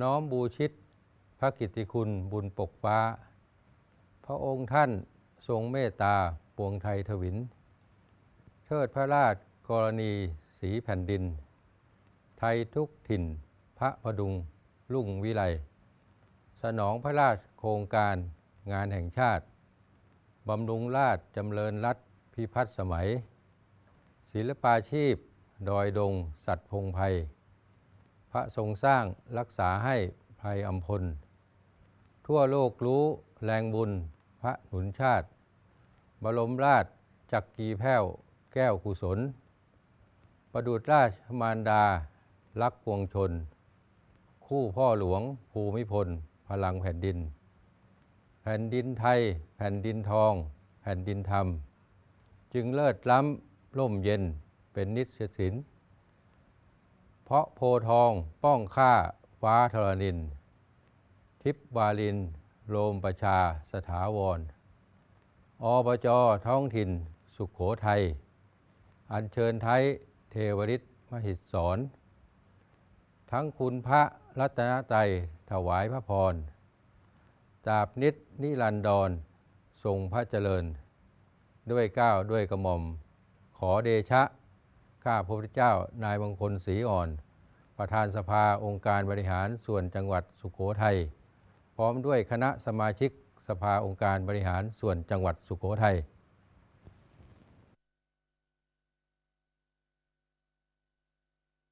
น้อมบูชิตพระกิตติคุณบุญปกฟ้า พระองค์ท่านทรงเมตตาปวงไทยทวิน เทิดพระราชกรณีสีแผ่นดิน ไทยทุกถิ่น พระพดุงรุ่งวิไลสนองพระราชโครงการงานแห่งชาติ บำรุงราชจำเริญรัฐพิพัฒน์สมัย ศิลปาชีพ ดอยดง สัตว์พงไพรพ ระทรงสร้างรักษาให้ภัยอัมพล ทั่วโลกรู้แรงบุญ พระหนุนชาติ บรมราชจักกีแพ้ว แก้วกุศล ประดุจราชมารดา รักปวงชน คู่พ่อหลวงภูมิพล พลังแผ่นดิน แผ่นดินไทย แผ่นดินทอง แผ่นดินธรรม จึงเลิศล้ำร่มเย็นเป็นนิสสิน เพราะโพทองป้องค่าฟ้าธรณิน ทิพวาลินโรมประชาสถาวรอบจท้องถิ่นสุขโขทัย อัญเชิญไทยเทวริตมหิตสอน ทั้งคุณพระรัตนตรัยถวายพระพรตาบนิดนิรันดร ทรงพระเจริญ ด้วยก้าวด้วยกระหม่อม ขอเดชะ ข้าพระพุทธเจ้า นายมงคลศรีอ่อน ประธานสภาองค์การบริหารส่วนจังหวัดสุขโขทัย พร้อมด้วยคณะสมาชิกสภาองค์การบริหารส่วนจังหวัดสุขโขทัย